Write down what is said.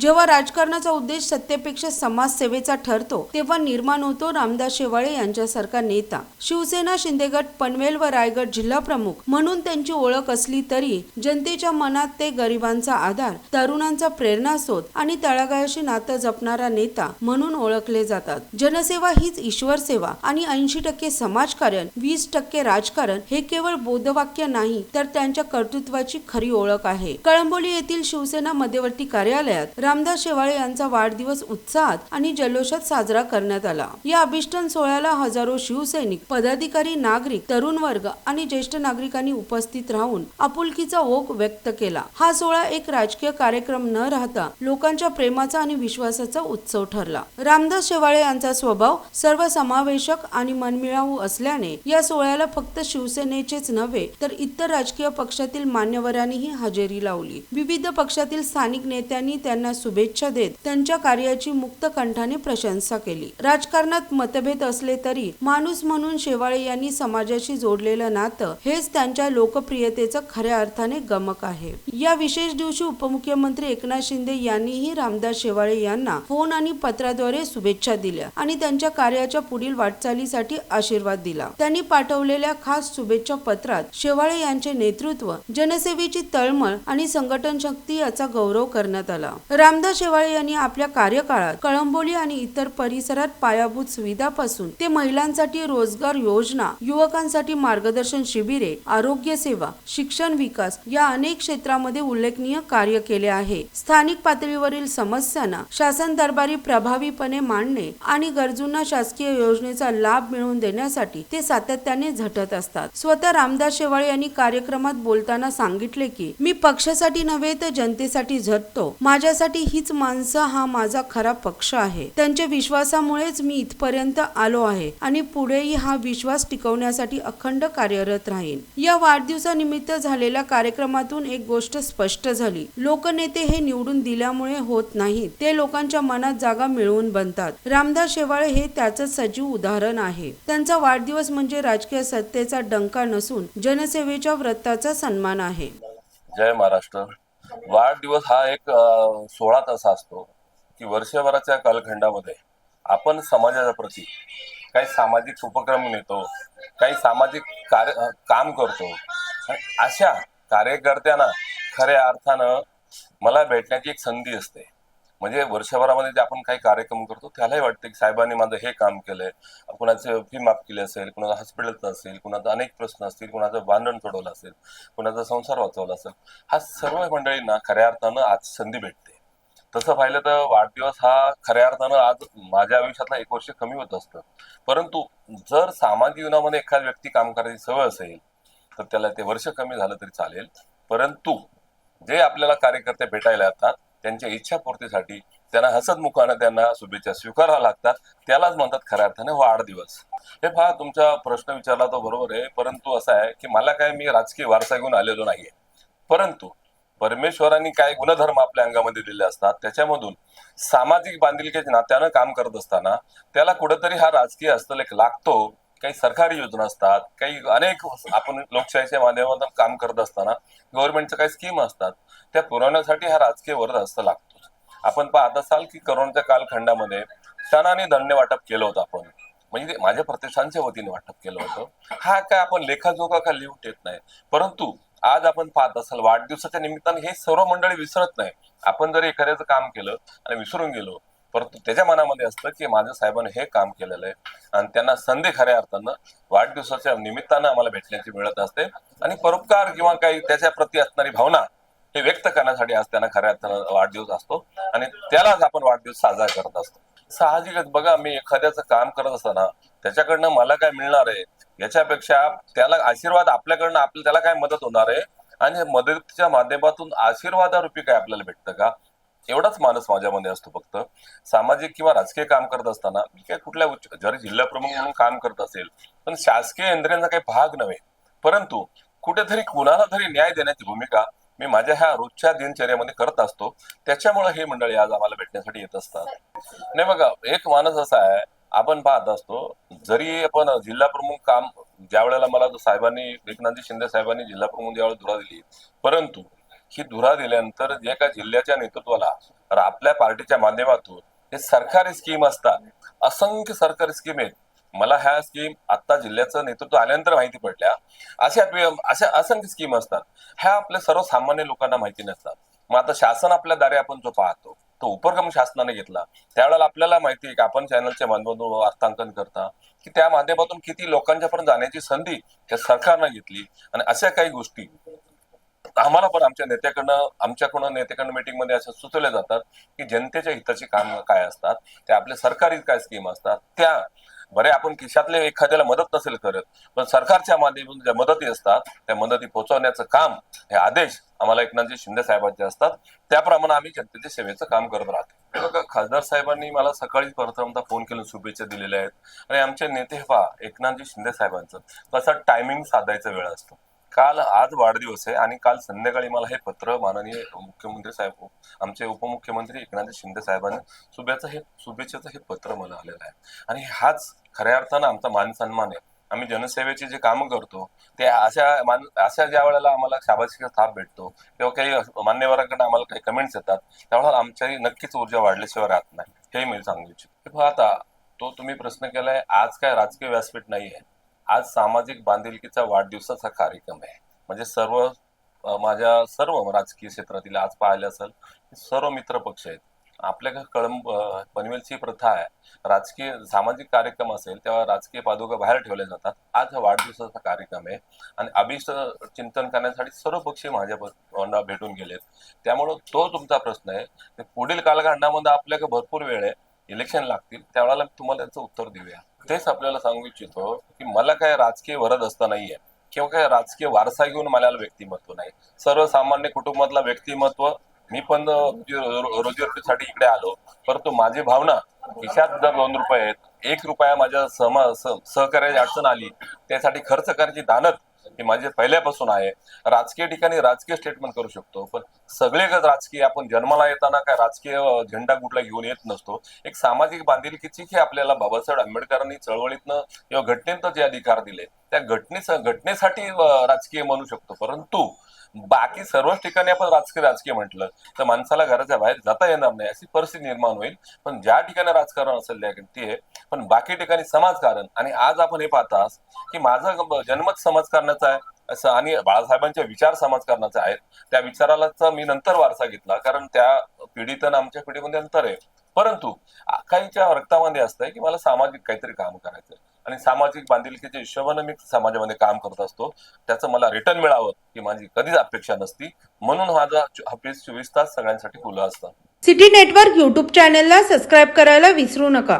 जेव्हा राजकारणाचा उद्देश सत्तेपेक्षा समाजसेवेचा ठरतो तेव्हा निर्माण होतो रामदास शेवाळे यांच्यासारखा नेता. शिवसेना शिंदेगड पनवेल व रायगड जिल्हा प्रमुख म्हणून त्यांची ओळख असली तरी जनतेच्या मनात ते गरिबांचा आधार तरुणांचा प्रेरणास्रोत आणि तळागाळाशी नातं जपणारा नेता म्हणून ओळखले जातात. जनसेवा हीच ईश्वर सेवा आणि ऐंशी टक्के समाजकारण वीस टक्के राजकारण हे केवळ बोधवाक्य नाही तर त्यांच्या कर्तृत्वाची खरी ओळख आहे. कळंबोली येथील शिवसेना मध्यवर्ती कार्यालयात रामदास शेवाळे यांचा वाढदिवस उत्साहात आणि जल्लोषात साजरा करण्यात आला. या अभिष्टन सोहळ्याला हजारो शिवसैनिक पदाधिकारी नागरिक तरुण वर्ग आणि ज्येष्ठ नागरिकांनी उपस्थित राहून आपुलकीचा ओघ व्यक्त केला. हा सोहळा एक राजकीय कार्यक्रम न राहता लोकांच्या प्रेमाचा आणि विश्वासाचा उत्सव ठरला. रामदास शेवाळे यांचा स्वभाव सर्व समावेशक आणि मनमिळावू असल्याने या सोहळ्याला फक्त शिवसेनेचेच नव्हे तर इतर राजकीय पक्षातील मान्यवरांनीही हजेरी लावली. विविध पक्षातील स्थानिक नेत्यांनी त्यांना शुभेच्छा देत त्यांच्या कार्याची मुक्त कंठाने प्रशंसा केली. राजकारणात मतभेद असले तरी माणूस म्हणून शेवाळे यांनी समाजाशी जोडलेलं नातं हेच त्यांच्या लोकप्रियतेचं खऱ्या अर्थाने गमक आहे. या विशेष दिवशी उपमुख्यमंत्री एकनाथ शिंदे यांनीही रामदास शेवाळे यांना फोन आणि पत्राद्वारे शुभेच्छा दिल्या आणि त्यांच्या कार्याच्या पुढील वाटचालीसाठी आशीर्वाद दिला. त्यांनी पाठवलेल्या खास शुभेच्छा पत्रात शेवाळे यांचे नेतृत्व जनसेवेची तळमळ आणि संघटन शक्ती याचा गौरव करण्यात आला. रामदास शेवाळे यांनी आपल्या कार्यकाळात कळंबोली आणि इतर परिसरात पायाभूत सुविधापासून ते महिलांसाठी रोजगार योजना युवकांसाठी मार्गदर्शन शिबिरे आरोग्य सेवा शिक्षण विकास या अनेक क्षेत्रामध्ये उल्लेखनीय कार्य केले आहे. स्थानिक पातळीवरील समस्यांना शासन दरबारी प्रभावीपणे मांडणे आणि गरजूंना शासकीय योजनेचा लाभ मिळवून देण्यासाठी ते सातत्याने झटत असतात. स्वतः रामदास शेवाळे यांनी कार्यक्रमात बोलताना सांगितले की मी पक्षासाठी नव्हे तर जनतेसाठी झटतो. माझ्यासाठी हीच माणसं हा माझा खरा पक्ष आहे. त्यांच्या विश्वासामुळेच मी इथपर्यंत आलो आहे आणि पुढेही हा विश्वास टिकवण्यासाठी अखंड कार्यरत राहीन. या वाढदिवसानिमित्त झालेल्या कार्यक्रमातून एक गोष्ट स्पष्ट झाली. लोकनेते हे निवडून दिल्यामुळे होत नाहीत ते लोकांच्या मनात जागा मिळवून बनतात. रामदास शेवाळे हे त्याचं सजीव उदाहरण आहे. त्यांचा वाढदिवस म्हणजे राजकीय सत्तेचा डंका नसून जनसेवेच्या व्रताचा सन्मान आहे. जय महाराष्ट्र. वाढदिवस हा एक सोळा तसा असतो की वर्षभराच्या कालखंडामध्ये आपण समाजाच्या प्रती काही सामाजिक उपक्रम नेतो काही सामाजिक कार्य काम करतो. अशा कार्यकर्त्यांना खऱ्या अर्थानं मला भेटण्याची एक संधी असते. म्हणजे वर्षभरामध्ये जे आपण काही कार्यक्रम करतो त्यालाही वाटतं की साहेबांनी माझं हे काम केलंय. कुणाचं फी माफ केली असेल कुणाचं हॉस्पिटलचं असेल कुणाचा अनेक प्रश्न असतील कुणाचं भांडण सोडवलं असेल कुणाचा संसार वाचवला असेल. हा सर्व मंडळींना खऱ्या अर्थानं आज संधी भेटते. तसं पाहिलं तर वाढदिवस हा खऱ्या अर्थानं आज माझ्या आयुष्यातला एक वर्ष कमी होत असतं. परंतु जर सामाजिक जीवनामध्ये एखादी व्यक्ती काम करायची सवय असेल तर त्याला ते वर्ष कमी झालं तरी चालेल. परंतु जे आपल्याला कार्यकर्ते भेटायला येतात त्यांच्या इच्छापूर्तीसाठी त्यांना हसतमुखानं त्यांना शुभेच्छा स्वीकाराव्या लागतात. त्यालाच म्हणतात खऱ्या अर्थाने वाढदिवस. हे पहा तुमचा प्रश्न विचारला तो बरोबर आहे. परंतु असं आहे की मला काय मी राजकीय वारसा घेऊन आलेलो नाहीये. परंतु परमेश्वरांनी काय गुणधर्म आपल्या अंगामध्ये दिले असतात त्याच्यामधून सामाजिक बांधिलकीच्या नात्यानं काम करत असताना त्याला कुठेतरी हा राजकीय हस्तलेख लागतो. काही सरकारी योजना असतात काही अनेक आपण लोकशाहीच्या माध्यमातून काम करत असताना गव्हर्नमेंटच्या काही स्कीम असतात. त्या पुरवण्यासाठी हा राजकीय वरद हस्त लागतोच. आपण पाहत असाल की करोनाच्या कालखंडामध्ये सणाने धान्य वाटप केलं होतं आपण. म्हणजे माझ्या प्रतिष्ठानच्या वतीने वाटप केलं होतं. हा काय आपण लेखाजोखा का लिहून येत नाही? परंतु आज आपण पाहत असाल वाढदिवसाच्या निमित्ताने हे सर्व मंडळी विसरत नाही. आपण जरी एखाद्याचं काम केलं आणि विसरून गेलो परंतु त्याच्या मनामध्ये असतं की माझ्या साहेबांनी हे काम केलेलं आहे. आणि त्यांना संधी खऱ्या अर्थानं वाढदिवसाच्या निमित्तानं आम्हाला भेटण्याची मिळत असते. आणि परोपकार किंवा काही त्याच्या प्रती असणारी भावना हे व्यक्त करण्यासाठी आज त्यांना खऱ्या अर्थानं वाढदिवस असतो. आणि त्यालाच आपण वाढदिवस साजरा करत असतो. साहजिकच बघा मी एखाद्याचं काम करत असताना त्याच्याकडनं मला काय मिळणार आहे? याच्यापेक्षा त्याला आशीर्वाद आपल्याकडनं आपल्या त्याला काय मदत होणार आहे? आणि मदतीच्या माध्यमातून आशीर्वादारूपी काय आपल्याला भेटतं का? एवढाच माणूस माझ्यामध्ये असतो फक्त. सामाजिक किंवा राजकीय काम करत असताना मी काय कुठल्या उच्च जरी जिल्हा प्रमुख म्हणून काम करत असेल पण शासकीय यंत्रणेचा काही भाग नव्हे. परंतु कुठेतरी कुणाला तरी न्याय देण्याची भूमिका मी माझ्या ह्या रोजच्या दिनचर्यामध्ये करत असतो. त्याच्यामुळे हे मंडळी आज आम्हाला भेटण्यासाठी येत असतात. नाही बघा एक माणूस असा आहे आपण पाहत असतो जरी आपण जिल्हा प्रमुख काम ज्या वेळेला मला साहेबांनी एकनाथजी शिंदे साहेबांनी जिल्हा प्रमुख ज्यावेळेला धुरा दिली परंतु ही धुरा दिल्यानंतर जे का जिल्ह्याच्या नेतृत्वाला तर आपल्या पार्टीच्या माध्यमातून हे सरकारी स्कीम असतात. असंख्य सरकारी स्कीम आहेत. मला ह्या स्कीम आता जिल्ह्याचं नेतृत्व आल्यानंतर माहिती पडल्या. अशा अशा असंख्य स्कीम असतात. ह्या आपल्या सर्वसामान्य लोकांना माहिती नसतात. मग आता शासन आपल्या दारे आपण जो पाहतो तो उपक्रम शासनाने घेतला. त्यावेळेला आपल्याला माहिती आहे की आपण चॅनलच्या माध्यमातून वार्तांकन करता की त्या माध्यमातून किती लोकांच्या पर्यंत जाण्याची संधी त्या सरकारनं घेतली. आणि अशा काही गोष्टी आम्हाला पण आमच्या नेत्याकडनं आमच्याकडून नेत्याकडनं मीटिंगमध्ये असं सुचवल्या जातात की जनतेच्या हिताची काम काय असतात त्या आपल्या सरकारी काय स्कीम असतात त्या बरे आपण खिशातले एखाद्याला मदत नसेल करत पण सरकारच्या माध्यमातून ज्या मदती असतात त्या मदती पोहोचवण्याचं काम हे आदेश आम्हाला एकनाथजी शिंदे साहेबांचे असतात. त्याप्रमाणे आम्ही जनतेच्या सेवेचं काम करत राहतो. बघा खासदार साहेबांनी मला सकाळी प्रथमतः फोन केलं शुभेच्छा दिलेल्या आहेत. आणि आमचे नेते पहा एकनाथजी शिंदे साहेबांचं. कसं टायमिंग साधायचा वेळ असतो. काल आज वाढदिवस आहे आणि काल संध्याकाळी मला हे पत्र माननीय मुख्यमंत्री साहेब आमचे उपमुख्यमंत्री एकनाथ शिंदे साहेबांनी शुभेच्छा हे शुभेच्छाचं हे पत्र मला आलेलं आहे. आणि हाच खऱ्या अर्थानं आमचा मान सन्मान आहे. आम्ही जनसेवेचे जे काम करतो ते अशा मान अशा ज्या वेळेला आम्हाला शाबाशीचा थाप भेटतो किंवा काही मान्यवरांकडे आम्हाला काही कमेंट्स येतात त्यावेळेला आमच्याही नक्कीच ऊर्जा वाढल्याशिवाय राहत नाही. हे मी सांगू इच्छितो. आता तो तुम्ही प्रश्न केलाय आज काय राजकीय व्यासपीठ नाही आहे आज सामाजिक बांधिलकीचा वाढदिवसाचा कार्यक्रम आहे. म्हणजे सर्व माझ्या सर्व राजकीय क्षेत्रातील आज पाहिले असेल सर्व मित्र पक्ष आहेत. आपल्या कळंब पनवेलची प्रथा आहे. राजकीय सामाजिक कार्यक्रम असेल तेव्हा राजकीय पादुका बाहेर ठेवल्या जातात. आज हा वाढदिवसाचा कार्यक्रम आहे. आणि अभिष्ट चिंतन करण्यासाठी सर्व पक्षी माझ्या भेटून गेलेत. त्यामुळं तो तुमचा प्रश्न आहे पुढील कालखंडामध्ये आपल्याकडे भरपूर वेळ आहे. इलेक्शन लागतील त्यावेळेला तुम्हाला त्याचं उत्तर देऊया. तेच आपल्याला सांगू इच्छितो की मला काय राजकीय वरद असता नाहीये किंवा काय राजकीय वारसा घेऊन मला व्यक्तिमत्व नाही. सर्वसामान्य कुटुंबातला व्यक्तिमत्व मी पण रोजीरोटीसाठी इकडे आलो. परंतु माझी भावना खिशात जर दोन रुपये आहेत एक रुपया माझ्या सम सहकार्याची अडचण आली त्यासाठी खर्च करायची दानत हे माझे पहिल्यापासून आहे. राजकीय ठिकाणी राजकीय स्टेटमेंट करू शकतो पण सगळे राजकीय आपण जन्माला येताना काय राजकीय झेंडा कुठला घेऊन येत नसतो. एक सामाजिक बांधिलकीची की आपल्याला बाबासाहेब आंबेडकरांनी चळवळीतनं किंवा घटनेतनं जे अधिकार दिले त्या घटनेचा घटनेसाठी राजकीय म्हणू शकतो. परंतु बाकी सर्वच ठिकाणी आपण राजकीय राजकीय म्हटलं तर माणसाला घराच्या बाहेर जाता येणार नाही अशी परिस्थिती निर्माण होईल. पण ज्या ठिकाणी राजकारण असेल ते आहे. पण बाकी ठिकाणी समाजकारण. आणि आज आपण हे पाहतास की माझा जन्मच समाजकारणाचा आहे असं आणि बाळासाहेबांचे विचार समाजकारणाचे आहेत त्या विचारालाच मी नंतर वारसा घेतला कारण त्या पिढीत आणि आमच्या पिढीमध्ये अंतर आहे. परंतु काहीच्या रक्तामध्ये असतंय की मला सामाजिक काहीतरी काम करायचं आणि सामाजिक बांधिलकीच्या हिशोबाने मी समाजामध्ये काम करत असतो. त्याचं मला रिटर्न मिळावं ही माझी कधीच अपेक्षा नसती. म्हणून माझा ऑफिस चोवीस तास सगळ्यांसाठी खुलं असतं. सिटी नेटवर्क यूट्यूब चॅनेलला सबस्क्राईब करायला विसरू नका.